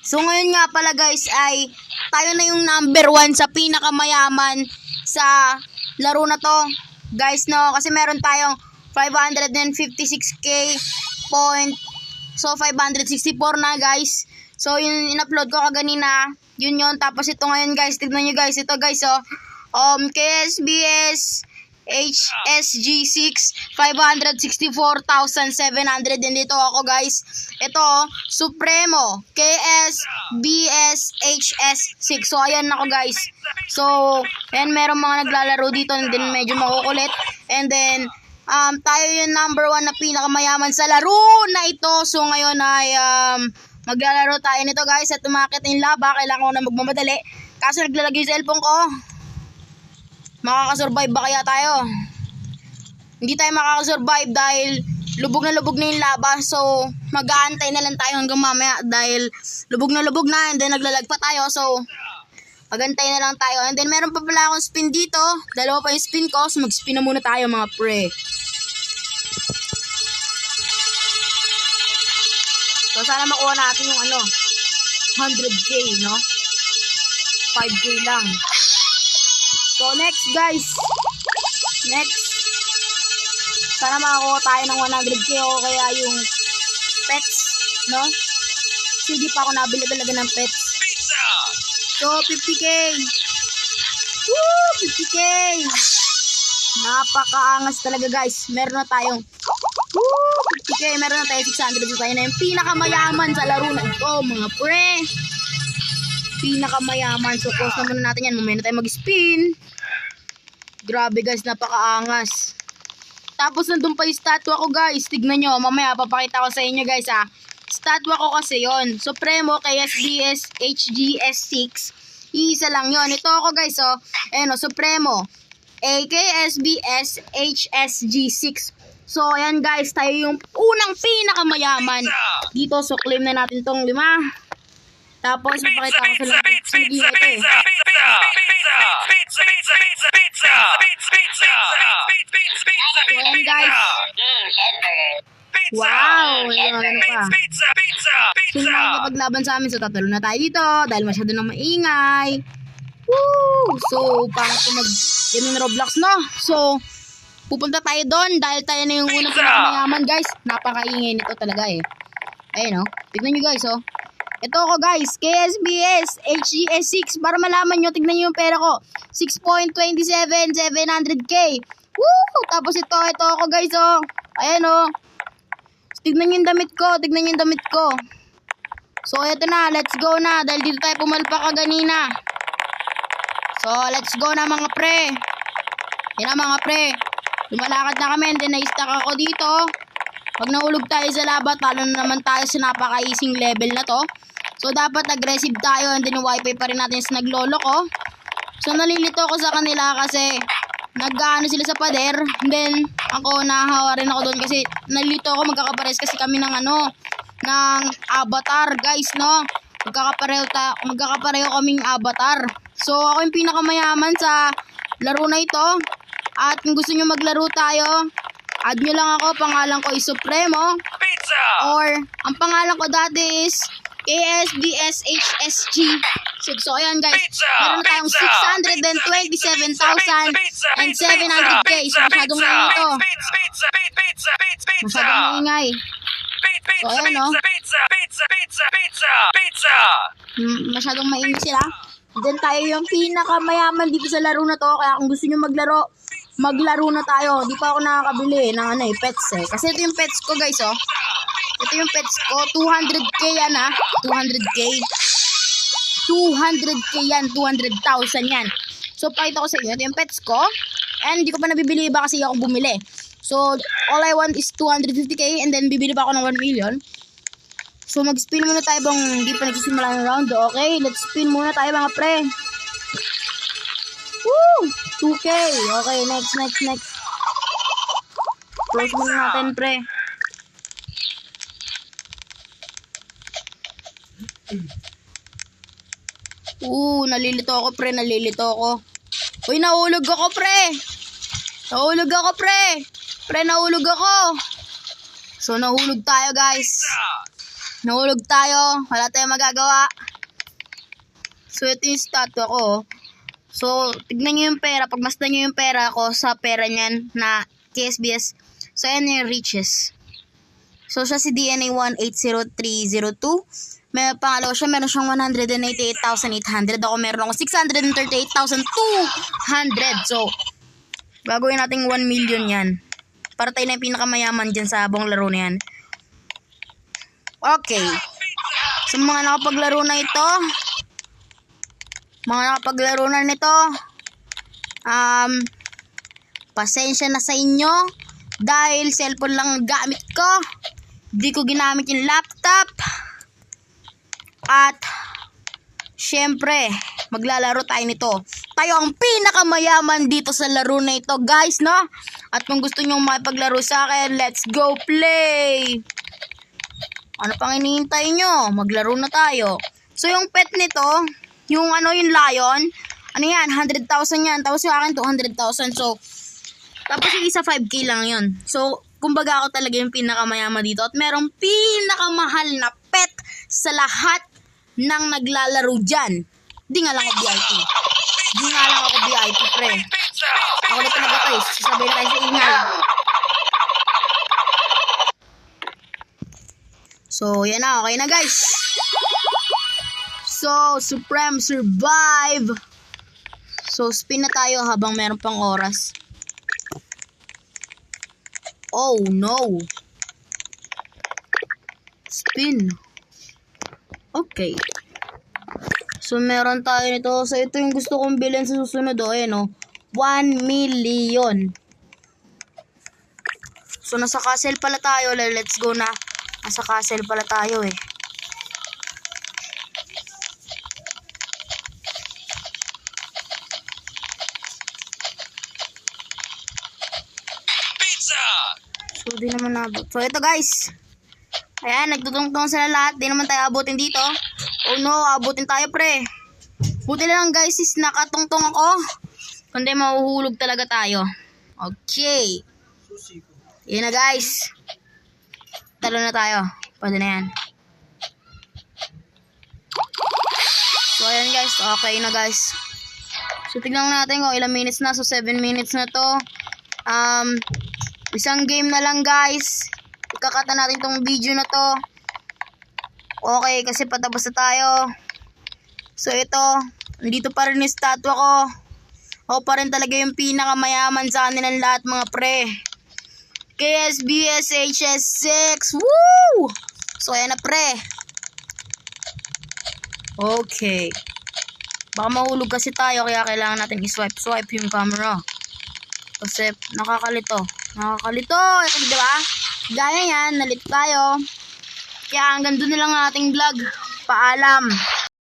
So ngayon nga pala guys ay tayo na yung number one sa pinakamayaman sa laro na to. Guys no, kasi meron tayong 556k point. So 564 na guys. So yun in-upload ko kaganina. Yun yun. Tapos ito ngayon guys. Tignan nyo guys. Ito guys oh. Um, KSBS HSG6 564,700 din dito ako guys. Ito Supremo KSBS HS6. So ayan ako guys. So ayan meron mga naglalaro dito and then medyo makukulit. And then um, tayo yung number one na pinakamayaman sa laro na ito. So ngayon ay um, maglalaro tayo nito guys at umakit yung laba. Kailangan ko na magmamadali. Kaso naglalagay yung cellphone ko. Makakasurvive ba kaya tayo? Hindi tayo makakasurvive dahil lubog na lubog na yung laba. So, mag-aantay na lang tayo hanggang mamaya dahil lubog na lubog na and then naglalag pa tayo. So, magantay na lang tayo. And then, meron pa pala akong spin dito. Dalawa pa yung spin ko. So, mag-spin na muna tayo mga pre. So, sana makuha natin yung ano, 100k, no? 5k lang. So, next guys. Next. Sana makakuha tayo ng 100k o kaya yung pets, no? Hindi pa ako nabili talaga ng pets. So, 50k. Woo! 50k! Napakaangas talaga guys. Meron na tayong Woo! 50k. Meron na tayo 600. So, tayo na yung pinakamayaman sa laro na ito, mga pre. Pinakamayaman. So, close na muna natin yan. Mamaya na tayo mag-spin. Grabe guys, napakaangas. Tapos nandun pa yung statue ko guys. Tignan nyo, mamaya papakita ko sa inyo guys ha. Statue ko kasi yon Supremo KSBS HGS6. Iisa lang yon Ito ako guys oh. Ayan oh, Supremo. AKSBS HSG6. So ayan guys, tayo yung unang pinakamayaman. Dito so claim na natin tong lima. Tapos papakita ko sa lahat. Sige ito eh. So ayan guys. Wow! Ayan, ano pa. Sino makakapaglaban sa amin? So, tatalo na tayo dito dahil masyado nang maingay. Woo! So, pangit ko mag yung Roblox, no? So, pupunta tayo doon dahil tayo na yung unang pinakamayaman, guys. Napakaingay nito talaga, eh. Ayun, oh. Tignan nyo, guys, oh. Ito ako, guys. KSBS HGS6. Para malaman nyo, tignan nyo yung pera ko. 6.27, 700k. Woo! Tapos ito, ito ako, guys, oh. Ayan, oh. Tignan nyo yung damit ko. Tignan nyo yung damit ko. So, eto na. Let's go na. Dahil dito tayo pumalpak kaganina. So, let's go na mga pre. Yan na mga pre. Lumalakad na kami then na-stack ako dito. Pag nahulog tayo sa laba, talo na naman tayo sa napaka-easing level na to. So, dapat aggressive tayo and then wifi pa rin natin sa naglolo ko. So, nalilito ko sa kanila kasi nag-ano sila sa pader. And then, ako nahawa rin ako doon kasi nalilito ako magkakapares kasi kami ng ano, ng avatar guys, no? Magkakapareho, ta magkakapareho kaming avatar. So, ako yung pinakamayaman sa laro na ito. At kung gusto nyo maglaro tayo, add nyo lang ako. Pangalan ko is Supremo. Or, ang pangalan ko dati is KSBSHSG. So, ayan guys. Meron na tayong 627,000 and 700k. So, masyadong lang ito. Masyadong maingay. So, ayan o. Mm, masyadong maingay sila. Then tayo yung pinakamayaman dito sa laro na to. Kaya kung gusto nyo maglaro, maglaro na tayo. Di pa ako nakakabili ng ano eh, pets eh. Kasi ito yung pets ko guys oh. Ito yung pets ko. 200k yan ha. 200k. 200k yan. 200,000 yan. So pakita ko sa inyo. Ito yung pets ko. And hindi ko pa nabibili iba kasi ako bumili. So all I want is 250k and then bibili pa ako ng 1 million. So mag-spin muna tayo bang hindi pa nagsisimula ng round. Okay, let's spin muna tayo mga pre. Woo! 2K. Okay, next, next, next. Close muna natin pre. Oo, nalilito ako pre, nalilito ako. Uy, nahulog ako pre. Nahulog ako pre. Pre, nahulog ako. So, nahulog tayo guys. Nahulog tayo. Wala tayong magagawa. So, ito yung statue ko. So, tignan nyo yung pera. Pagmasdan nyo yung pera ko sa pera niyan na KSBS. So, ayan yung riches. So, siya si DNA 180302. May pangalawa siya, meron siyang 188,800. Ako meron ako 638,200. So, gagawin natin 1 million yan. Para tayo na yung pinakamayaman dyan sa buong laro na yan. Okay. Sa mga nakapaglaro na ito, mga nakapaglaro na nito, um, pasensya na sa inyo dahil cellphone lang ang gamit ko. Di ko ginamit yung laptop. At, syempre, maglalaro tayo nito. Tayo ang pinakamayaman dito sa laro na ito, guys, no? At kung gusto nyo makipaglaro sa akin, let's go play! Ano pang hinihintay nyo? Maglaro na tayo. So, yung pet nito, yung ano, yung lion, ano yan, 100,000 yan. Tapos yung akin, 200,000. So, tapos yung isa 5k lang yun. So, kumbaga ako talaga yung pinakamayaman dito. At merong pinakamahal na pet sa lahat ng naglalaro dyan. Di nga lang ako VIP. Di nga lang ako VIP, pre. Ako na talaga to eh. Sasabihin tayo sa ingay. So, yan na. Okay na, guys. So, Supreme Survive. So, spin na tayo habang meron pang oras. Oh, no. Spin. Okay. So, meron tayo nito. So, ito yung gusto kong bilhin sa susunod. O, ayan o. 1 million. So, nasa castle pala tayo. Let's go na. Nasa castle pala tayo eh. So, di naman nabot. So, ito guys. Ayan, nagtutungtong sila lahat. Di naman tayo abutin dito. Oh no, abutin tayo pre. Buti lang guys is nakatungtong ako. Kundi mahuhulog talaga tayo. Okay. Yan na guys. Talo na tayo. Pwede na yan. So, ayan guys. Okay na guys. So, tignan natin kung ilang minutes na. So, 7 minutes na to. Um, isang game na lang guys. Ikakata natin tong video na to. Okay, kasi patapos na tayo. So, ito. Nandito pa rin yung statue ko. Ako pa rin talaga yung pinakamayaman sa kanilang lahat mga pre. KSBS HS6. Woo! So, ayan na pre. Okay. Baka mahulog kasi tayo kaya kailangan natin i-swipe-swipe yung camera. Kasi nakakalito. Nakakalito. Ito, di ba? Gaya yan, nalit tayo. Kaya hanggang doon na lang ang ating vlog. Paalam.